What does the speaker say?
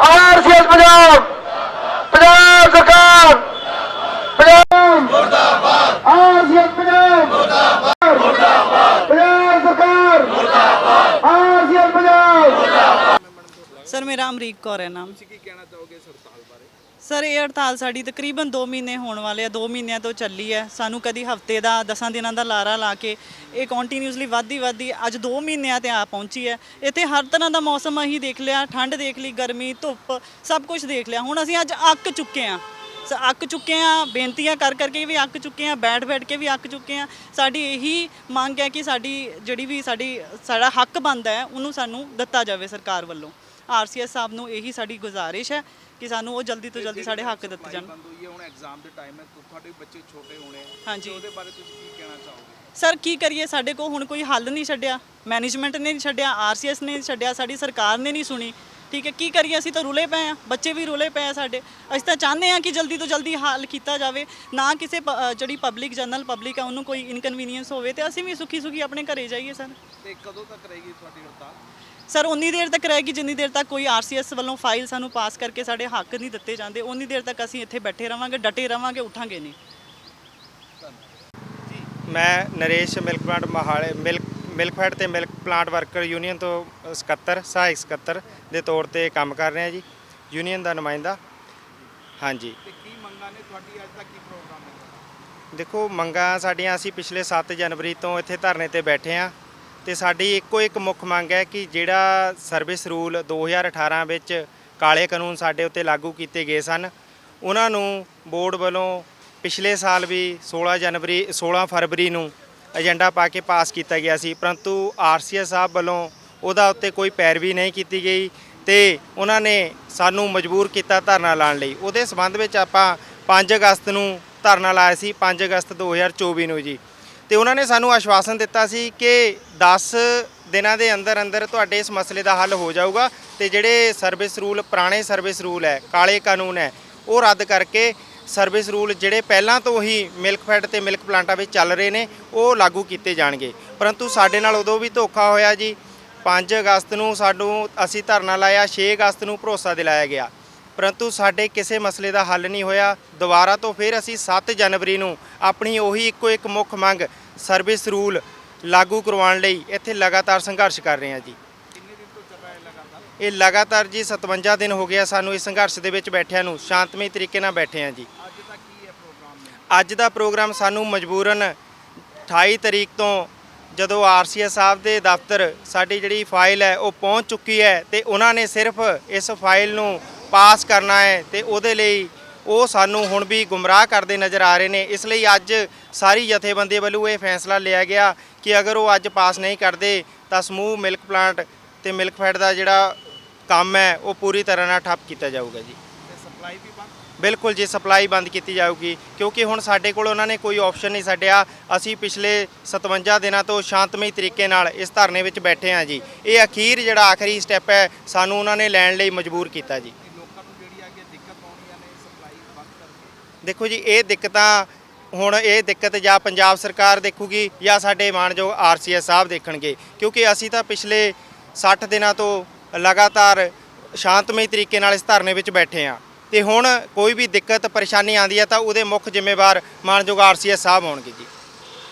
ਆਰਸੀਐਸ ਪੰਜਾਬ ਪੰਜਾਬ ਸਰਕਾਰ ਪੰਜਾਬ ਮੁਰਦਾਬਾਦ ਆਰਸੀਐਸ ਪੰਜਾਬ ਮੁਰਦਾਬਾਦ ਮੁਰਦਾਬਾਦ ਪੰਜਾਬ ਸਰਕਾਰ ਮੁਰਦਾਬਾਦ ਆਰਸੀਐਸ ਪੰਜਾਬ ਸਰ ਮੇਰਾ ਅਮਰੀਕ ਕੌਰ ਹੈ ਨਾਮ। ਤੁਸੀਂ ਕੀ ਕਹਿਣਾ ਚਾਹੋਗੇ ਇਸ ਹੜਤਾਲ ਬਾਰੇ? ਸਰ ਇਹ ਹੜਤਾਲ ਸਾਡੀ ਤਕਰੀਬਨ 2 ਮਹੀਨੇ ਹੋਣ ਵਾਲੇ ਆ 2 ਮਹੀਨਿਆਂ ਤੋਂ ਚੱਲੀ ਹੈ। ਸਾਨੂੰ ਕਦੀ ਹਫ਼ਤੇ ਦਾ 10 ਦਿਨਾਂ ਦਾ ਲਾਰਾ ਲਾ ਕੇ ਇਹ ਕੰਟੀਨਿਊਸਲੀ ਵੱਧਦੀ ਵੱਧਦੀ ਅੱਜ 2 ਮਹੀਨਿਆਂ ਤੇ ਆ ਪਹੁੰਚੀ ਹੈ। ਇੱਥੇ ਹਰ ਤਰ੍ਹਾਂ ਦਾ ਮੌਸਮ ਅਸੀਂ ਦੇਖ ਲਿਆ ਠੰਡ ਦੇਖ ਲਈ ਗਰਮੀ ਧੁੱਪ ਸਭ ਕੁਝ ਦੇਖ ਲਿਆ। ਹੁਣ ਅਸੀਂ ਅੱਜ ਅੱਕ ਚੁੱਕੇ ਆ ਅੱਕ ਚੁੱਕੇ ਆ ਬੇਨਤੀਆਂ ਕਰ ਕਰਕੇ ਵੀ ਅੱਕ ਚੁੱਕੇ ਆ ਬੈਠ ਬੈਠ ਕੇ ਵੀ ਅੱਕ ਚੁੱਕੇ ਆ। ਸਾਡੀ ਇਹੀ ਮੰਗ ਹੈ ਕਿ ਸਾਡੀ ਜਿਹੜੀ ਵੀ ਸਾਡੀ ਸਾਡਾ ਹੱਕ ਬਣਦਾ ਹੈ ਉਹਨੂੰ ਸਾਨੂੰ ਦਿੱਤਾ ਜਾਵੇ ਸਰਕਾਰ ਵੱਲੋਂ। ਆਰਸੀਐਸ ਸਾਹਿਬ ਨੂੰ ਇਹੀ ਸਾਡੀ ਗੁਜ਼ਾਰਿਸ਼ ਹੈ ਕਿ ਸਾਨੂੰ ਉਹ ਜਲਦੀ ਤੋਂ ਜਲਦੀ ਸਾਡੇ ਹੱਕ ਦਿੱਤੇ ਜਾਣ। ਬੰਦ ਹੋਈ ਹੈ ਹੁਣ ਐਗਜ਼ਾਮ ਦੇ ਟਾਈਮ ਹੈ ਤੁ- ਤੁਹਾਡੇ ਬੱਚੇ ਛੋਟੇ ਹੋਣੇ ਆ ਹਾਂਜੀ। ਤੇ ਉਹਦੇ ਬਾਰੇ ਤੁਸੀਂ ਕੀ ਕਹਿਣਾ ਚਾਹੋਗੇ? ਸਰ ਕੀ ਕਰੀਏ? ਸਾਡੇ ਕੋਲ ਹੁਣ ਕੋਈ ਹੱਲ ਨਹੀਂ ਛੱਡਿਆ ਮੈਨੇਜਮੈਂਟ ਨੇ ਨਹੀਂ ਛੱਡਿਆ ਆਰਸੀਐਸ ਨੇ ਨਹੀਂ ਛੱਡਿਆ ਸਾਡੀ ਸਰਕਾਰ ਨੇ ਨਹੀਂ ਸੁਣੀ। ਠੀਕ ਹੈ ਕੀ ਕਰੀਏ ਅਸੀਂ ਤਾਂ ਰੁਲੇ ਪਏ ਆ ਬੱਚੇ ਵੀ ਰੁਲੇ ਪਏ ਆ ਸਾਡੇ। ਅਸੀਂ ਤਾਂ ਚਾਹੁੰਦੇ ਆ ਕਿ ਜਲਦੀ ਤੋਂ ਜਲਦੀ ਹੱਲ ਕੀਤਾ ਜਾਵੇ ਨਾ ਕਿਸੇ ਪ- ਅ, ਜਿਹੜੀ ਪਬਲਿਕ ਜਨਰਲ ਪਬਲਿਕ ਆ ਉਹਨੂੰ ਕੋਈ ਇਨਕਨਵੀਨੀਅੰਸ ਹੋਵੇ ਤੇ ਅਸੀਂ ਵੀ ਸੁਖੀ ਸੁਖੀ ਆਪਣੇ ਘਰੇ ਜਾਈਏ ਸਰ। ਤੇ ਕਦੋਂ ਤੱਕ ਰਹੇਗੀ ਤੁਹਾਡੀ ਹੜਤਾਲ? ਸਰ ਉਨੀ ਦੇਰ ਤੱਕ ਰਹੇਗੀ ਜਿੰਨੀ ਦੇਰ ਤੱਕ ਕੋਈ ਆਰਸੀਐਸ ਵੱਲੋਂ ਫਾਈਲ ਸਾਨੂੰ ਪਾਸ ਕਰਕੇ ਸਾਡੇ ਹੱਕ ਨਹੀਂ ਦਿੱਤੇ ਜਾਂਦੇ ਉਨੀ ਦੇਰ ਤੱਕ ਅਸੀਂ ਇੱਥੇ ਬੈਠੇ ਰਵਾਂਗੇ ਡਟੇ ਰਵਾਂਗੇ ਉਠਾਂਗੇ ਨਹੀਂ। ਮੈਂ ਨਰੇਸ਼ ਮਿਲਕ ਪਲਾਂਟ ਮਹਾਲੇ ਮਿਲਕ ਮਿਲਕਫੈਡ ਤੇ ਮਿਲਕ ਪਲਾਂਟ ਵਰਕਰ ਯੂਨੀਅਨ ਤੋਂ ਸਕੱਤਰ ਸਹਾਇਕ ਸਕੱਤਰ ਦੇ ਤੌਰ ਤੇ ਕੰਮ ਕਰ ਰਿਹਾ ਜੀ ਯੂਨੀਅਨ ਦਾ ਨੁਮਾਇੰਦਾ। ਹਾਂਜੀ। ਤੇ ਕੀ ਮੰਗਾਂ ਨੇ ਤੁਹਾਡੀ? ਅੱਜ ਦਾ ਕੀ ਪ੍ਰੋਗਰਾਮ ਹੈ? ਦੇਖੋ ਮੰਗਾਂ ਸਾਡੀਆਂ ਅਸੀਂ ਪਿਛਲੇ 7 ਜਨਵਰੀ ਤੋਂ ਇੱਥੇ ਧਰਨੇ ਤੇ ਬੈਠੇ ਆ ਤੇ ਸਾਡੀ ਇੱਕੋ ਇੱਕ ਮੁੱਖ ਮੰਗ ਹੈ ਕਿ ਜਿਹੜਾ ਸਰਵਿਸ ਰੂਲ 2018 ਵਿੱਚ ਕਾਲੇ ਕਾਨੂੰਨ ਸਾਡੇ ਉੱਤੇ ਲਾਗੂ ਕੀਤੇ ਗਏ ਸਨ ਉਹਨਾਂ ਨੂੰ ਬੋਰਡ ਵੱਲੋਂ ਪਿਛਲੇ ਸਾਲ ਵੀ 16 ਜਨਵਰੀ 16 ਫਰਵਰੀ ਨੂੰ ਏਜੰਡਾ ਪਾ ਕੇ ਪਾਸ ਕੀਤਾ ਗਿਆ ਸੀ, ਪਰੰਤੂ ਆਰਸੀਐਸ ਸਾਹਿਬ ਵੱਲੋਂ ਉਹਦਾ ਉੱਤੇ ਕੋਈ ਪੈਰਵੀ ਨਹੀਂ ਕੀਤੀ ਗਈ ਤੇ ਉਹਨਾਂ ਨੇ ਸਾਨੂੰ ਮਜਬੂਰ ਕੀਤਾ ਧਰਨਾ ਲਾਉਣ ਲਈ। ਉਹਦੇ ਸਬੰਧ ਵਿੱਚ ਆਪਾਂ 5 ਅਗਸਤ ਨੂੰ ਧਰਨਾ ਲਾਇਆ ਸੀ 5 ਅਗਸਤ 2024 ਨੂੰ ਜੀ। ਤੇ ਉਹਨਾਂ ਨੇ ਸਾਨੂੰ ਆਸ਼ਵਾਸਨ ਦਿੱਤਾ ਸੀ ਕਿ 10 ਦਿਨਾਂ ਦੇ ਅੰਦਰ ਅੰਦਰ ਤੁਹਾਡੇ ਇਸ ਮਸਲੇ ਦਾ ਹੱਲ ਹੋ ਜਾਊਗਾ ਤੇ ਜਿਹੜੇ ਸਰਵਿਸ ਰੂਲ ਪੁਰਾਣੇ ਸਰਵਿਸ ਰੂਲ ਹੈ, ਕਾਲੇ ਕਾਨੂੰਨ ਹੈ, ਉਹ ਰੱਦ ਕਰਕੇ ਸਰਵਿਸ ਰੂਲ ਜਿਹੜੇ ਪਹਿਲਾਂ ਤੋਂ ਹੀ ਮਿਲਕ ਫੈਡ ਤੇ ਮਿਲਕ ਪਲਾਂਟਾਂ ਵਿੱਚ ਚੱਲ ਰਹੇ ਨੇ, ਉਹ ਲਾਗੂ ਕੀਤੇ ਜਾਣਗੇ। ਪਰੰਤੂ ਸਾਡੇ ਨਾਲ ਉਦੋਂ ਵੀ ਧੋਖਾ ਹੋਇਆ ਜੀ। 5 ਅਗਸਤ ਨੂੰ ਸਾਨੂੰ, ਅਸੀਂ ਧਰਨਾ ਲਾਇਆ 6 ਅਗਸਤ ਨੂੰ ਭਰੋਸਾ ਦਿਲਾਇਆ ਗਿਆ। ਪਰੰਤੂ ਸਾਡੇ ਕਿਸੇ ਮਸਲੇ ਦਾ ਹੱਲ ਨਹੀਂ ਹੋਇਆ। ਦੁਬਾਰਾ ਤੋਂ ਫਿਰ ਅਸੀਂ 7 ਜਨਵਰੀ ਨੂੰ ਆਪਣੀ ਉਹੀ ਇੱਕੋ ਇੱਕ ਮੁੱਖ ਮੰਗ, ਸਰਵਿਸ ਰੂਲ ਲਾਗੂ ਕਰਵਾਉਣ ਲਈ ਇੱਥੇ ਲਗਾਤਾਰ ਸੰਘਰਸ਼ ਕਰ ਰਹੇ ਹਾਂ ਜੀ। ਇਹ ਲਗਾਤਾਰ ਜੀ 57 ਦਿਨ ਹੋ ਗਿਆ ਸਾਨੂੰ ਇਸ ਸੰਘਰਸ਼ ਦੇ ਵਿੱਚ ਬੈਠਿਆਂ ਨੂੰ, ਸ਼ਾਂਤਮਈ ਤਰੀਕੇ ਨਾਲ ਬੈਠੇ ਹਾਂ ਜੀ ਅੱਜ ਦਾ ਕੀ ਹੈ ਪ੍ਰੋਗਰਾਮ ਨੇ ਅੱਜ ਦਾ ਪ੍ਰੋਗਰਾਮ ਸਾਨੂੰ ਮਜਬੂਰਨ 28 ਤਰੀਕ ਤੋਂ ਜਦੋਂ ਆਰਸੀਐਸ ਸਾਹਿਬ ਦੇ ਦਫ਼ਤਰ ਸਾਡੀ ਜਿਹੜੀ ਫਾਈਲ ਹੈ ਉਹ ਪਹੁੰਚ ਚੁੱਕੀ ਹੈ ਤੇ ਉਹਨਾਂ ਨੇ ਸਿਰਫ ਇਸ ਫਾਈਲ ਨੂੰ ਪਾਸ ਕਰਨਾ ਹੈ ਤੇ ਉਹਦੇ ਲਈ ਉਹ ਸਾਨੂੰ ਹੁਣ ਵੀ ਗੁੰਮਰਾਹ ਕਰਦੇ ਨਜ਼ਰ ਆ ਰਹੇ ਨੇ। ਇਸ ਲਈ ਅੱਜ ਸਾਰੀ ਜਥੇਬੰਦੀ ਵੱਲੋਂ ਇਹ ਫੈਸਲਾ ਲਿਆ ਗਿਆ ਕਿ ਅਗਰ ਉਹ ਅੱਜ ਪਾਸ ਨਹੀਂ ਕਰਦੇ ਤਾਂ ਸਮੂਹ ਮਿਲਕ ਪਲਾਂਟ ਤੇ ਮਿਲਕ ਫੈਡ ਦਾ ਜਿਹੜਾ ਕੰਮ ਹੈ ਉਹ ਪੂਰੀ ਤਰ੍ਹਾਂ ਨਾਲ ਠੱਪ ਕੀਤਾ ਜਾਊਗਾ ਜੀ। ਸਪਲਾਈ ਵੀ ਬੰਦ? ਬਿਲਕੁਲ ਜੀ ਸਪਲਾਈ ਬੰਦ ਕੀਤੀ ਜਾਊਗੀ। ਕਿਉਂਕਿ ਹੁਣ ਸਾਡੇ ਕੋਲ ਉਹਨਾਂ ਨੇ ਕੋਈ ਆਪਸ਼ਨ ਨਹੀਂ ਛੱਡਿਆ। ਅਸੀਂ ਪਿਛਲੇ 57 ਦਿਨਾਂ ਤੋਂ ਸ਼ਾਂਤਮਈ ਤਰੀਕੇ ਨਾਲ ਇਸ ਧਰਨੇ ਵਿੱਚ ਬੈਠੇ ਹਾਂ ਜੀ। ਇਹ ਅਖੀਰ ਜਿਹੜਾ ਆਖਰੀ ਸਟੈਪ ਹੈ ਸਾਨੂੰ ਉਹਨਾਂ ਨੇ ਲੈਣ ਲਈ ਮਜਬੂਰ ਕੀਤਾ ਜੀ। ਇਹ ਲੋਕਾਂ ਨੂੰ ਜਿਹੜੀ ਅੱਗੇ ਦਿੱਕਤ ਆਉਣੀਆਂ ਨੇ ਸਪਲਾਈ ਬੰਦ ਕਰਕੇ? ਦੇਖੋ ਜੀ ਇਹ ਦਿੱਕਤਾਂ ਹੁਣ ਇਹ ਦਿੱਕਤ ਜਾਂ ਪੰਜਾਬ ਸਰਕਾਰ ਦੇਖੂਗੀ ਜਾਂ ਸਾਡੇ ਮਾਨਯੋਗ ਆਰਸੀਐਸ ਸਾਹਿਬ ਦੇਖਣਗੇ। ਕਿਉਂਕਿ ਅਸੀਂ ਤਾਂ ਪਿਛਲੇ 60 ਦਿਨਾਂ ਤੋਂ ਲਗਾਤਾਰ ਸ਼ਾਂਤਮਈ ਤਰੀਕੇ ਨਾਲ ਇਸ ਧਰਨੇ ਵਿੱਚ ਬੈਠੇ ਹਾਂ। ਤੇ ਹੁਣ ਕੋਈ ਵੀ ਦਿੱਕਤ, ਪਰੇਸ਼ਾਨੀ ਆਉਂਦੀ ਹੈ ਤਾਂ ਉਹਦੇ ਮੁੱਖ ਜ਼ਿੰਮੇਵਾਰ ਮਾਨਯੋਗ ਆਰਸੀਐਸ ਸਾਹਿਬ ਹੋਣਗੇ ਜੀ।